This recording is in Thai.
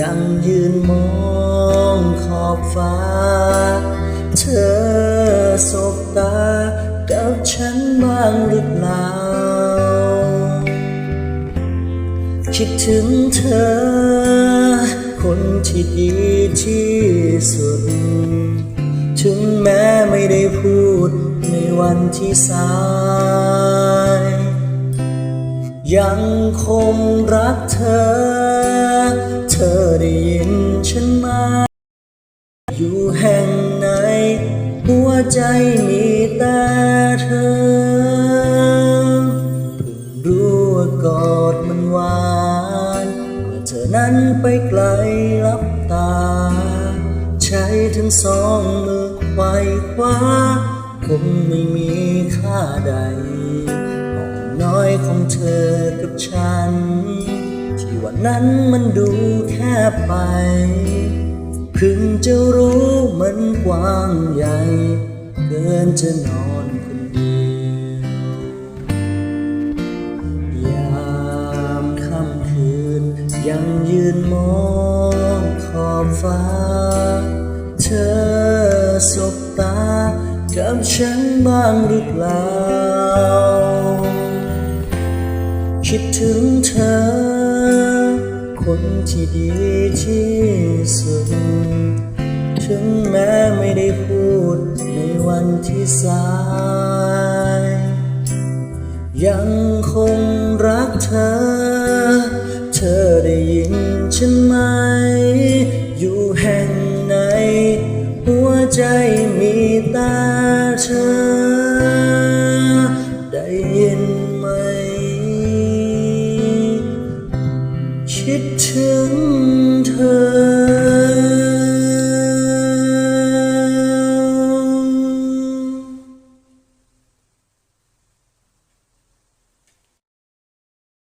ยังยืนมองขอบฟ้า เธอสบตากับฉันบ้างหรือเปล่า คิดถึงเธอ คนที่ดีที่สุด ถึงแม้ไม่ได้พูดในวันที่สายยังคงรักเธอ ธอได้ยินฉันไหมาอยู่แห่งไหน หัวใจมีแต่เธอเพิ่งรู้ว่ากอดมันหวานเมื่อเธอนั้นไปไกลลับตา ใช้ทั้งสองมือไขว้คว้าคงไม่มีค่าใดห้องน้อยของเธอกับฉัน วันนั้นมันดูแคบไปเพิ่งจะรู้มันกว้างใหญ่ เกินจะนอนคนเดียวยามค่ำคืน ยังยืนมองขอบฟ้า เธอสบตา กับฉันบ้างหรือเปล่าคิดถึงเธอ คนที่ดีที่สุด ถึงแม้ไม่ได้พูดในวันที่สาย ยังคงรักเธอ เธอได้ยินฉันไหม อยู่แห่งไหน หัวใจมีตาเธอ